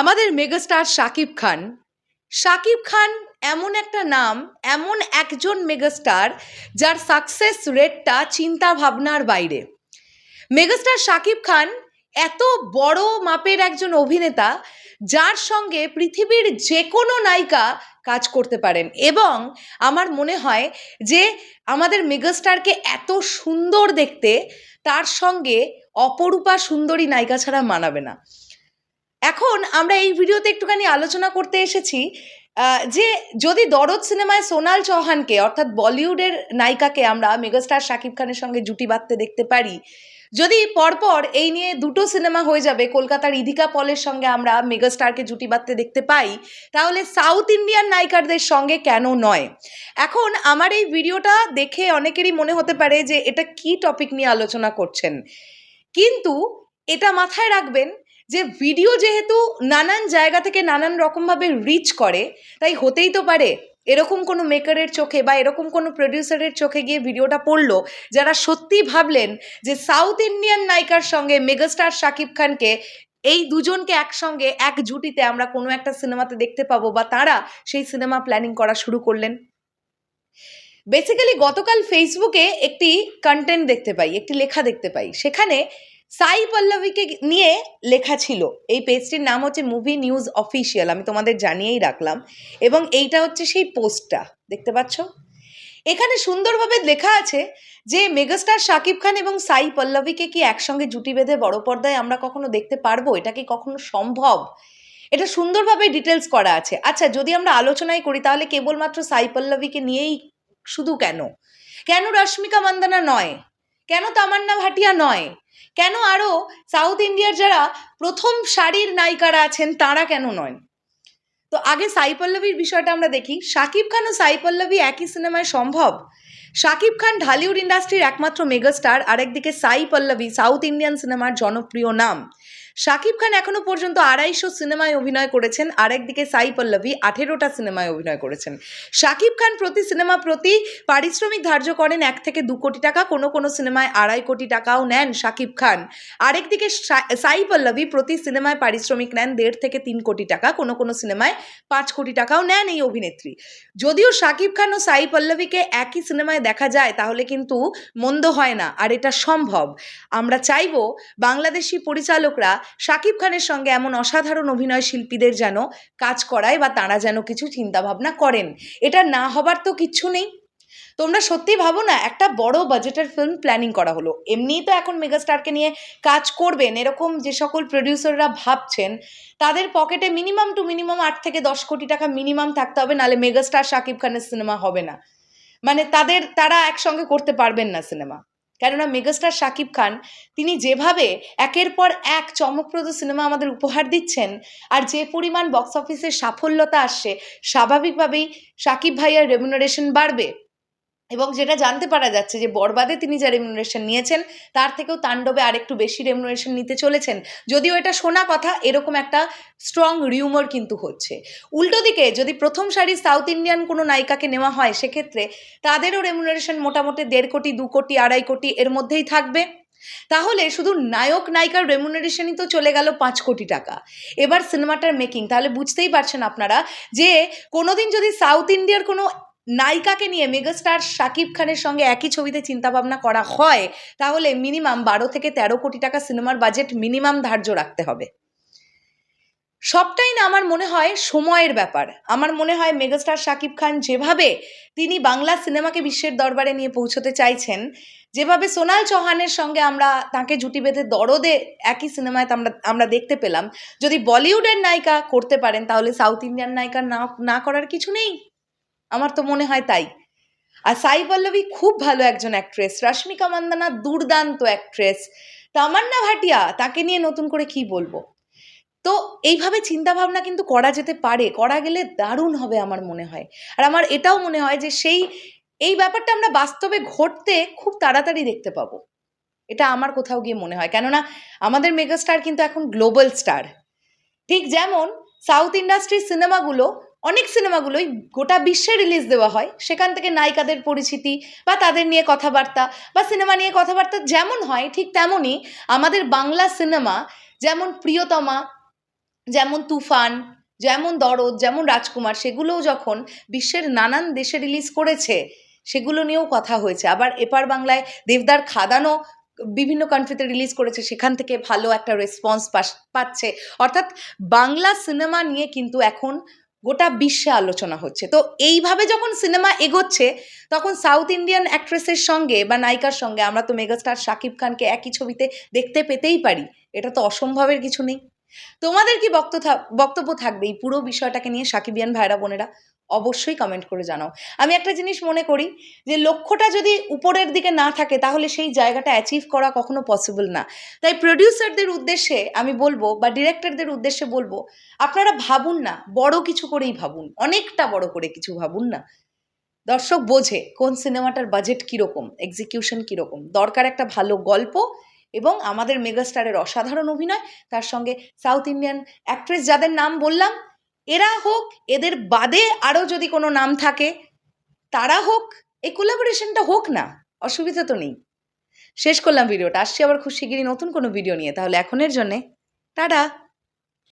আমাদের মেগাস্টার শাকিব খান। শাকিব খান এমন একটা নাম, এমন একজন মেগাস্টার যার সাকসেস রেটটা চিন্তা ভাবনার বাইরে। মেগাস্টার শাকিব খান এত বড় মাপের একজন অভিনেতা যার সঙ্গে পৃথিবীর যে কোনো নায়িকা কাজ করতে পারেন এবং আমার মনে হয় যে আমাদের মেগাস্টারকে এত সুন্দর দেখতে তার সঙ্গে অপরূপা সুন্দরী নায়িকা ছাড়া মানাবে না। এখন আমরা এই ভিডিওতে একটুখানি আলোচনা করতে এসেছি যে যদি দরদ সিনেমায় সোনাল চৌহানকে, অর্থাৎ বলিউডের নায়িকাকে আমরা মেগাস্টার শাকিব খানের সঙ্গে জুটি বাঁধতে দেখতে পারি, যদি পরপর এই নিয়ে দুটো সিনেমা হয়ে যাবে, কলকাতার ইধিকা পলের সঙ্গে আমরা মেগাস্টারকে জুটি বাঁধতে দেখতে পাই, তাহলে সাউথ ইন্ডিয়ান নায়িকারদের সঙ্গে কেন নয়? এখন আমার এই ভিডিওটা দেখে অনেকেরই মনে হতে পারে যে এটা কি টপিক নিয়ে আলোচনা করছেন। কিন্তু এটা মাথায় রাখবেন যে ভিডিও যেহেতু নানান জায়গা থেকে নানান রকমভাবে রিচ করে, তাই হতেই তো পারে এরকম কোনো মেকারের চোখে বা এরকম কোনো প্রডিউসারের চোখে গিয়ে ভিডিওটা পড়ল, যারা সত্যি ভাবলেন যে সাউথ ইন্ডিয়ান নায়িকার সঙ্গে মেগাস্টার শাকিব খানকে, এই দুজনকে একসঙ্গে এক জুটিতে আমরা কোনো একটা সিনেমাতে দেখতে পাবো বা তারা সেই সিনেমা প্ল্যানিং করা শুরু করলেন। বেসিক্যালি গতকাল ফেসবুকে একটি কন্টেন্ট দেখতে পাই, একটি লেখা দেখতে পাই। সেখানে সাই পল্লবীকে নিয়ে লেখা ছিল। এই পেজটির নাম হচ্ছে মুভি নিউজ অফিসিয়াল আমি তোমাদের জানিয়েই রাখলাম। এবং এইটা হচ্ছে সেই পোস্টটা দেখতে পাচ্ছ? এখানে সুন্দরভাবে লেখা আছে যে, মেগাস্টার শাকিব খান এবং সাই পল্লবীকে কি একসঙ্গে জুটি বেঁধে বড় পর্দায় আমরা কখনো দেখতে পারব? এটা কি কখনো সম্ভব? এটা সুন্দরভাবে ডিটেলস করা আছে। আচ্ছা যদি আমরা আলোচনাই করি, তাহলে কেবলমাত্র সাই পল্লবীকে নিয়েই শুধু কেন? কেন রশ্মিকা মান্দানা নয়? কেন তামান্না ভাটিয়া নয়? কেন আরও সাউথ ইন্ডিয়ার যারা প্রথম সারির নায়িকারা আছেন, তারা কেন নয় তো আগে সাই পল্লবীর বিষয়টা আমরা দেখি। শাকিব খান ও সাই পল্লবী একই সিনেমায় সম্ভব? শাকিব খান ঢালিউড ইন্ডাস্ট্রির একমাত্র মেগাস্টার, আরেকদিকে সাই পল্লবী, সাউথ ইন্ডিয়ান সিনেমার জনপ্রিয় নাম। শাকিব খান এখনও পর্যন্ত আড়াইশো সিনেমায় অভিনয় করেছেন। আরেকদিকে সাই পল্লবী আঠেরোটা সিনেমায় অভিনয় করেছেন। শাকিব খান প্রতি সিনেমা প্রতি পারিশ্রমিক ধার্য করেন এক থেকে দু কোটি টাকা। কোনো কোনো সিনেমায় আড়াই কোটি টাকাও নেন শাকিব খান। আরেকদিকে সাই পল্লবী প্রতি সিনেমায় পারিশ্রমিক নেন দেড় থেকে তিন কোটি টাকা। কোনো কোনো সিনেমায় পাঁচ কোটি টাকাও নেন এই অভিনেত্রী। যদিও শাকিব খান ও সাই পল্লবীকে একই সিনেমায় দেখা যায়, তাহলে কিন্তু মন্দ হয় না। আর এটা সম্ভব। আমরা চাইব বাংলাদেশি পরিচালকরা শাকিব খানের সঙ্গে এমন অসাধারণ অভিনয় শিল্পীদের যেন কাজ করায় বা তারা যেন কিছু চিন্তাভাবনা করেন, এটা না হবার তো কিচ্ছু নেই। তোমরা সত্যি ভাবো না, একটা বড় বাজেটের ফিল্ম প্ল্যানিং করা হলো। এমনিই তো এখন মেগাস্টারকে নিয়ে কাজ করবেন, এরকম যে সকল প্রডিউসাররা ভাবছেন, তাদের পকেটে মিনিমাম টু মিনিমাম আট থেকে দশ কোটি টাকা মিনিমাম থাকতে হবে নাহলে মেগাস্টার শাকিব খানের সিনেমা হবে না। মানে তাদের, তারা একসঙ্গে করতে পারবেন না সিনেমা কেননা মেগাস্টার শাকিব খান, তিনি যেভাবে একের পর এক চমকপ্রদ সিনেমা আমাদের উপহার দিচ্ছেন আর যে পরিমাণ বক্স অফিসে সাফল্যতা আসছে, স্বাভাবিকভাবেই শাকিব ভাইয়ার রেমুনারেশন বাড়বে। এবং যেটা জানতে পারা যাচ্ছে যে বরবাদে তিনি যা রেমুনারেশন নিয়েছেন, তার থেকেও তাণ্ডবে আরেকটু বেশি রেমুনারেশন নিতে চলেছেন। যদিও এটা শোনা কথা, এরকম একটা স্ট্রং রিউমার কিন্তু হচ্ছে। উল্টো দিকে যদি প্রথম সারি সাউথ ইন্ডিয়ান কোনো নায়িকাকে নেওয়া হয়, সেক্ষেত্রে তাদেরও রেমুনারেশন মোটামুটি দেড় কোটি, দু কোটি, আড়াই কোটি এর মধ্যেই থাকবে। তাহলে শুধু নায়ক, নায়িকার রেমুনারেশনই তো চলে গেল পাঁচ কোটি টাকা। এবার সিনেমাটার মেকিং তাহলে বুঝতেই পারছেন আপনারা যে কোনোদিন যদি সাউথ ইন্ডিয়ার কোনো নায়িকাকে নিয়ে মেগাস্টার শাকিব খানের সঙ্গে একই ছবিতে চিন্তাভাবনা করা হয়, তাহলে মিনিমাম বারো থেকে তেরো কোটি টাকা সিনেমার বাজেট মিনিমাম ধার্য রাখতে হবে। সবটাই না আমার মনে হয় সময়ের ব্যাপার। আমার মনে হয় মেগাস্টার শাকিব খান যেভাবে তিনি বাংলা সিনেমাকে বিশ্বের দরবারে নিয়ে পৌঁছতে চাইছেন, যেভাবে সোনাল চৌহানের সঙ্গে আমরা তাকে জুটি বেঁধে দরদে একই সিনেমায় আমরা আমরা দেখতে পেলাম, যদি বলিউডের নায়িকা করতে পারেন, তাহলে সাউথ ইন্ডিয়ান নায়িকা না না করার কিছু নেই। আমার তো মনে হয় তাই। আর সাই পল্লবী খুব ভালো একজন অ্যাক্ট্রেস রশ্মিকা মান্দানা দুর্দান্ত অ্যাক্ট্রেস তামান্না ভাটিয়া, তাকে নিয়ে নতুন করে কি বলব? তো এইভাবে চিন্তাভাবনা কিন্তু করা যেতে পারে, করা গেলে দারুণ হবে আমার মনে হয়। আর আমার এটাও মনে হয় যে সেই, এই ব্যাপারটা আমরা বাস্তবে ঘটতে খুব তাড়াতাড়ি দেখতে পাবো। এটা আমার কোথাও গিয়ে মনে হয়। কেননা আমাদের মেগাস্টার কিন্তু এখন গ্লোবাল স্টার। ঠিক যেমন সাউথ ইন্ডাস্ট্রির সিনেমাগুলো অনেক সিনেমাগুলোই গোটা বিশ্বে রিলিজ দেওয়া হয়। সেখান থেকে নায়িকাদের পরিচিতি বা তাদের নিয়ে কথাবার্তা বা সিনেমা নিয়ে কথাবার্তা যেমন হয়, ঠিক তেমনই আমাদের বাংলা সিনেমা যেমন প্রিয়তমা, যেমন তুফান, যেমন দরদ, যেমন রাজকুমার, সেগুলোও যখন বিশ্বের নানান দেশে রিলিজ করেছে, সেগুলো নিয়েও কথা হয়েছে। আবার এপার বাংলায় দেবদার খাদানও বিভিন্ন কান্ট্রিতে রিলিজ করেছে, সেখান থেকে ভালো একটা রেসপন্স পাচ্ছে। অর্থাৎ বাংলা সিনেমা নিয়ে কিন্তু এখন গোটা বিশ্বে আলোচনা হচ্ছে। তো এইভাবে যখন সিনেমা এগোচ্ছে, তখন সাউথ ইন্ডিয়ান অ্যাক্ট্রেসের সঙ্গে বা নায়িকার সঙ্গে আমরা তো মেগাস্টার শাকিব খানকে একই ছবিতে দেখতে পেতেই পারি, এটা তো অসম্ভবের কিছু নেই। তোমাদের কি বক্ত বক্তব্য থাকবে এই পুরো বিষয়টাকে নিয়ে সাকিবিয়ান ভাইরা বোনেরা? অবশ্যই কমেন্ট করে জানাও। আমি একটা জিনিস মনে করি যে, লক্ষ্যটা যদি উপরের দিকে না থাকে, তাহলে সেই জায়গাটা অ্যাচিভ করা কখনো পসিবল না। তাই প্রডিউসারদের উদ্দেশ্যে আমি বলব বা ডিরেক্টরদের উদ্দেশ্যে বলব, আপনারা ভাবুন না, বড় কিছু করেই ভাবুন। অনেকটা বড় করে কিছু ভাবুন না। দর্শক বোঝে কোন সিনেমাটার বাজেট কীরকম এক্সিকিউশন কীরকম। দরকার একটা ভালো গল্প এবং আমাদের মেগাস্টারের অসাধারণ অভিনয়, তার সঙ্গে সাউথ ইন্ডিয়ান অ্যাক্ট্রেস যাদের নাম বললাম এরা হোক, এদের বাদে আরও যদি কোনো নাম থাকে, তারা হোক, এই কোলাবোরেশনটা হোক না, অসুবিধা তো নেই। শেষ করলাম ভিডিওটা, আসছি আবার খুব শিগগিরই নতুন কোনো ভিডিও নিয়ে, তাহলে এখনের জন্যে, টাটা!